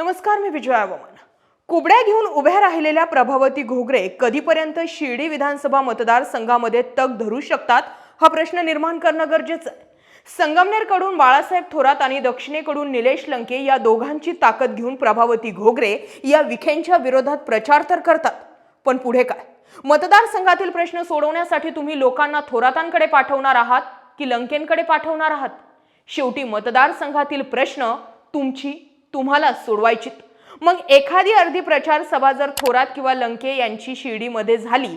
नमस्कार मी विजया वमन कुबड्या घेऊन उभ्या राहिलेल्या प्रभावती घोगरे कधीपर्यंत शिर्डी विधानसभा मतदारसंघामध्ये तग धरू शकतात हा प्रश्न निर्माण करणं गरजेचं आहे. संगमनेरकडून बाळासाहेब थोरात आणि दक्षिणेकडून निलेश लंके या दोघांची ताकद घेऊन प्रभावती घोगरे या विखेंच्या विरोधात प्रचार तर करतात. पण पुढे काय? मतदारसंघातील प्रश्न सोडवण्यासाठी तुम्ही लोकांना थोरातांकडे पाठवणार आहात की लंकेंकडे पाठवणार आहात? शेवटी मतदारसंघातील प्रश्न तुमची तुम्हाला सोडवायची मग एखादी अर्धी प्रचार सभा जर थोरात किंवा लंके यांची शिर्डीमध्ये झाली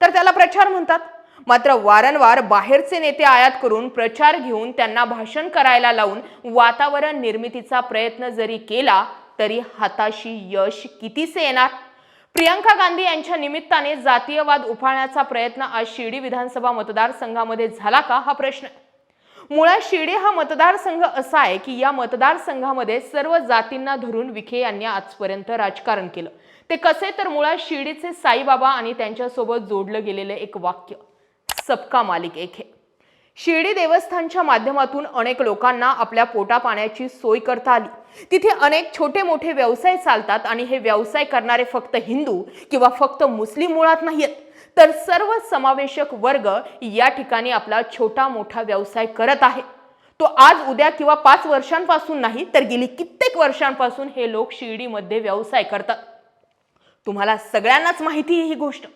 तर त्याला प्रचार म्हणतात. मात्र वारंवार बाहेरचे नेते आयात करून प्रचार घेऊन त्यांना भाषण करायला लावून वातावरण निर्मितीचा प्रयत्न जरी केला तरी हाताशी यश कितीसे येणार? प्रियंका गांधी यांच्या निमित्ताने जातीयवाद उफाळण्याचा प्रयत्न आज शिर्डी विधानसभा मतदारसंघामध्ये झाला का? हा प्रश्न आहे. मुळात शिर्डी हा मतदारसंघ असा आहे की या मतदारसंघामध्ये सर्व जातींना धरून विखे यांनी आजपर्यंत राजकारण केलं. ते कसे? तर मुळात शिर्डीचे साईबाबा आणि त्यांच्यासोबत जोडलं गेलेलं एक वाक्य सबका मालिक एक है. शिर्डी देवस्थानच्या माध्यमातून अनेक लोकांना आपल्या पोटा पाण्याची सोय करता आली. तिथे अनेक छोटे मोठे व्यवसाय चालतात आणि हे व्यवसाय करणारे फक्त हिंदू किंवा फक्त मुस्लिम मुळात नाहीत तर सर्व समावेशक वर्ग या ठिकाणी आपला छोटा मोठा व्यवसाय करत आहे. तो आज उद्या किंवा पाच वर्षांपासून नाही तर गेली कित्येक वर्षांपासून हे लोक शिर्डीमध्ये व्यवसाय करतात. तुम्हाला सगळ्यांनाच माहिती आहे ही गोष्ट.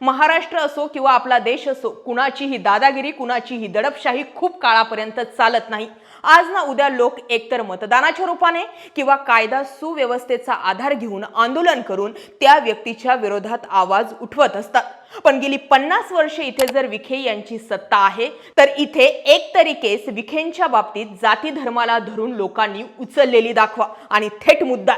महाराष्ट्र असो किंवा आपला देश असो कुणाची ही दादागिरी कुणाची ही दडपशाही खूप काळापर्यंत चालत नाही. आज ना उद्या लोक एकतर मतदानाच्या रूपाने किंवा कायदा सुव्यवस्थेचा आधार घेऊन आंदोलन करून त्या व्यक्तीच्या विरोधात आवाज उठवत असतात. पण गेली पन्नास वर्षे इथे जर विखे यांची सत्ता आहे तर इथे एक तरी केस विखेंच्या बाबतीत जाती धर्माला धरून लोकांनी उचललेली दाखवा. आणि थेट मुद्दा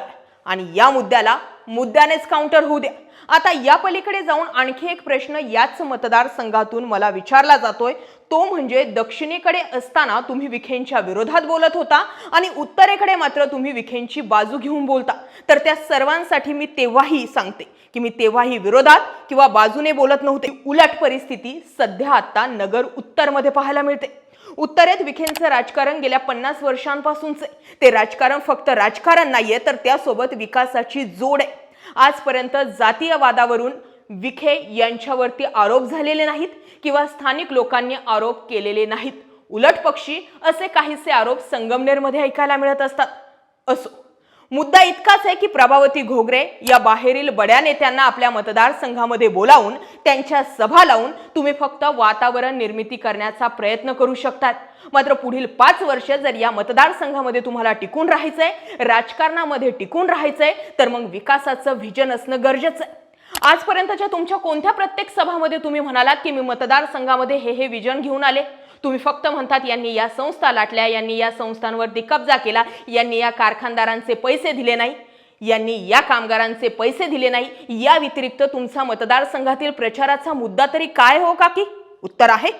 आणि या मुद्द्याला मुद्द्यानेच काउंटर होऊ द्या. आता या पलीकडे जाऊन आणखी एक प्रश्न याच मतदारसंघातून मला विचारला जातोय. तो म्हणजे दक्षिणेकडे असताना तुम्ही विखेंच्या विरोधात बोलत होता आणि उत्तरेकडे मात्र तुम्ही विखेंची बाजू घेऊन बोलता. तर त्या सर्वांसाठी मी तेव्हाही सांगते की मी तेव्हाही विरोधात किंवा बाजूने बोलत नव्हते. उलट परिस्थिती सध्या आता नगर उत्तरमध्ये पाहायला मिळते. उत्तरेत विखेंचं राजकारण गेल्या पन्नास वर्षांपासूनचे ते राजकारण फक्त राजकारण नाहीये तर त्यासोबत विकासाची जोड आहे. आजपर्यंत जातीयवादावरून विखे यांच्यावरती आरोप झालेले नाहीत किंवा स्थानिक लोकांनी आरोप केलेले नाहीत. उलट पक्षी असे काहीसे आरोप संगमनेरमध्ये ऐकायला मिळत असतात. असो. मुद्दा इतकाच आहे की प्रभावती घोगरे या बाहेरील बड्या नेत्यांना आपल्या मतदारसंघामध्ये बोलावून त्यांच्या सभा लावून तुम्ही फक्त वातावरण निर्मिती करण्याचा प्रयत्न करू शकतात. मात्र पुढील पाच वर्ष जर या मतदारसंघामध्ये तुम्हाला टिकून राहायचंय राजकारणामध्ये टिकून राहायचंय तर मग विकासाचं व्हिजन असणं गरजेचं आहे. आजपर्यंतच्या तुमच्या कोणत्या प्रत्येक सभामध्ये तुम्ही म्हणालात की मी मतदारसंघामध्ये हे हे विजन घेऊन आले? तुम्ही फक्त म्हणतात यांनी या संस्था लाटल्या यांनी या संस्थांवरती कब्जा केला यांनी या कारखानदारांचे पैसे दिले नाही यांनी या कामगारांचे पैसे दिले नाही या व्यतिरिक्त तुमचा मतदारसंघातील प्रचाराचा मुद्दा तरी काय हो काकी? उत्तर आहे.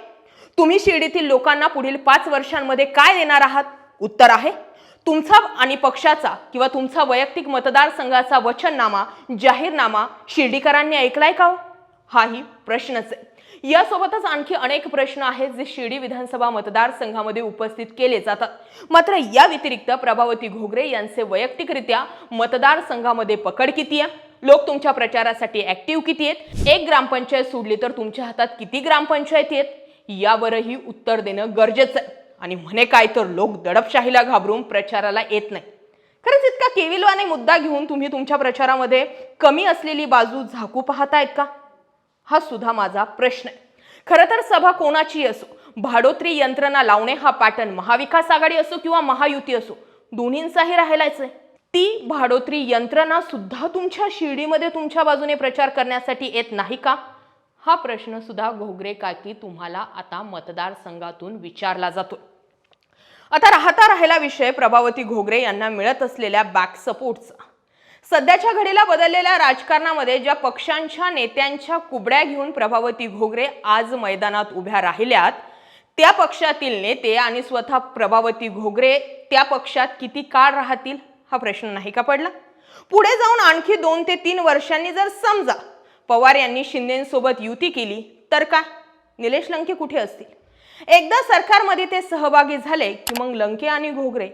तुम्ही शिर्डीतील लोकांना पुढील पाच वर्षांमध्ये काय देणार आहात? उत्तर आहे. तुमचा आणि पक्षाचा किंवा तुमचा वैयक्तिक मतदारसंघाचा वचननामा जाहीरनामा शिर्डीकरांनी ऐकलाय का हो? हाही प्रश्नच आहे. यासोबतच आणखी अनेक प्रश्न आहेत जे शिर्डी विधानसभा मतदारसंघामध्ये उपस्थित केले जातात. मात्र या व्यतिरिक्त प्रभावती घोगरे यांचे वैयक्तिकरित्या मतदारसंघामध्ये पकड किती आहे? लोक तुमच्या प्रचारासाठी ऍक्टिव्ह किती आहेत? एक ग्रामपंचायत सोडली तर तुमच्या हातात किती ग्रामपंचायती आहेत? यावरही उत्तर देणं गरजेचं आहे. आणि म्हणे काय तर लोक दडपशाहीला घाबरून प्रचाराला येत नाही खरंच इतका केविलवाने मुद्दा घेऊन तुम्ही तुमच्या प्रचारामध्ये कमी असलेली बाजू झाकू पाहतायत का? हा सुद्धा माझा प्रश्न आहे. खरं तर सभा कोणाची असो भाडोत्री यंत्रणा लावणे हा पॅटर्न महाविकास आघाडी असो किंवा महायुती असो दोन्हींचाही राहिलाच आहे. ती भाडोत्री यंत्रणा सुद्धा तुमच्या शिर्डीमध्ये तुमच्या बाजूने प्रचार करण्यासाठी येत नाही का? हा प्रश्न सुद्धा घोगरे काकी तुम्हाला आता मतदारसंघातून विचारला जातो. आता राहता राहिला विषय प्रभावती घोगरे यांना मिळत असलेल्या बॅक सपोर्टचा सध्याच्या घडीला बदललेल्या राजकारणामध्ये ज्या पक्षांच्या नेत्यांच्या कुबड्या घेऊन प्रभावती घोगरे आज मैदानात उभ्या राहिल्यात त्या पक्षातील नेते आणि स्वतः प्रभावती घोगरे त्या पक्षात किती काळ राहतील हा प्रश्न नाही का पडला? पुढे जाऊन आणखी दोन ते तीन वर्षांनी जर समजा पवार यांनी शिंदेसोबत युती केली तर काय? निलेश लंके कुठे असतील? एकदा सरकारमध्ये ते सहभागी झाले की मग लंके आणि घोगरे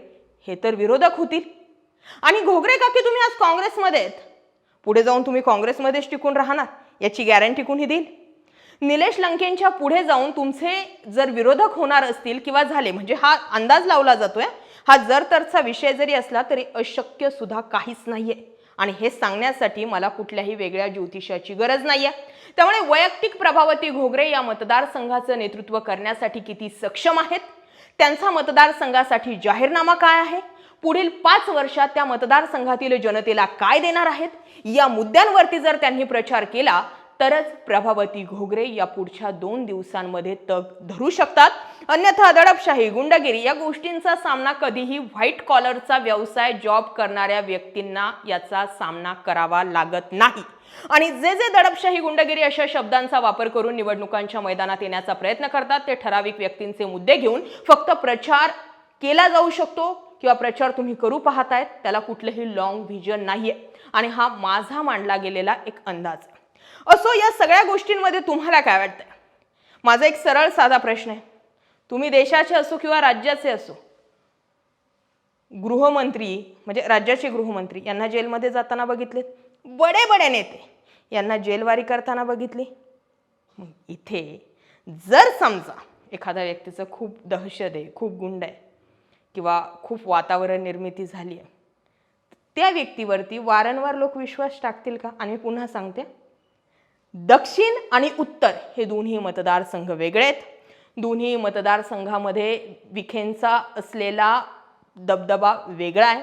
हे तर विरोधक होतील. आणि घोगरे काकी तुम्ही आज काँग्रेसमध्ये आहेत. पुढे जाऊन तुम्ही काँग्रेसमध्येच टिकून राहणार याची गॅरंटी कुणी देईल? निलेश लंकेंच्या पुढे जाऊन तुमचे जर विरोधक होणार असतील किंवा झाले म्हणजे हा अंदाज लावला जातोय हा जर तरचा विषय जरी असला तरी अशक्य सुद्धा काहीच नाहीये. आणि हे सांगण्यासाठी मला कुठल्याही वेगळ्या ज्योतिषाची गरज नाहीये. त्यामुळे वैयक्तिक प्रभावती घोगरे या मतदारसंघाचं नेतृत्व करण्यासाठी किती सक्षम आहेत? त्यांचा मतदारसंघासाठी जाहीरनामा काय आहे? पुढील पाच वर्षात त्या मतदारसंघातील जनतेला काय देणार आहेत? या मुद्द्यांवरती जर त्यांनी प्रचार केला तरच प्रभावती घोगरे या पुढच्या दोन दिवसांमध्ये तग धरू शकतात. अन्यथा दडपशाही गुंडगिरी या गोष्टींचा सामना कधीही व्हाईट कॉलरचा व्यवसाय जॉब करणाऱ्या व्यक्तींना याचा सामना करावा लागत नाही. आणि जे जे दडपशाही गुंडगिरी अशा शब्दांचा वापर करून निवडणुकांच्या मैदानात येण्याचा प्रयत्न करतात ते ठराविक व्यक्तींचे मुद्दे घेऊन फक्त प्रचार केला जाऊ शकतो. किंवा प्रचार तुम्ही करू पाहतायत त्याला कुठलंही लॉंग व्हिजन नाहीये. आणि हा माझा मांडला गेलेला एक अंदाज. आहे. असो या सगळ्या गोष्टींमध्ये तुम्हाला काय वाटतंय? माझा एक सरळ साधा प्रश्न आहे. तुम्ही देशाचे असो किंवा राज्याचे असो गृहमंत्री म्हणजे राज्याचे गृहमंत्री यांना जेलमध्ये जाताना बघितले बडे बडे नेते यांना जेलवारी करताना बघितली. मग इथे जर समजा एखाद्या व्यक्तीचं खूप दहशत आहे खूप गुंड आहे किंवा खूप वातावरण निर्मिती झाली आहे. त्या व्यक्तीवरती वारंवार लोक विश्वास टाकतील का? आणि पुन्हा सांगते. दक्षिण आणि उत्तर हे दोन्ही मतदारसंघ वेगळे आहेत. दोन्ही मतदारसंघामध्ये विखेंचा असलेला दबदबा वेगळा आहे.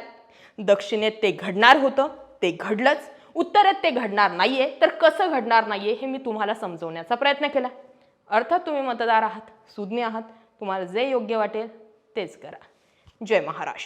दक्षिणेत ते घडणार होतं ते घडलंच. उत्तरेत ते घडणार नाही आहे तर कसं घडणार नाही आहे हे मी तुम्हाला समजवण्याचा प्रयत्न केला. अर्थात तुम्ही मतदार आहात सुज्ञ आहात. तुम्हाला जे योग्य वाटेल तेच करा. जय महाराष्ट्र.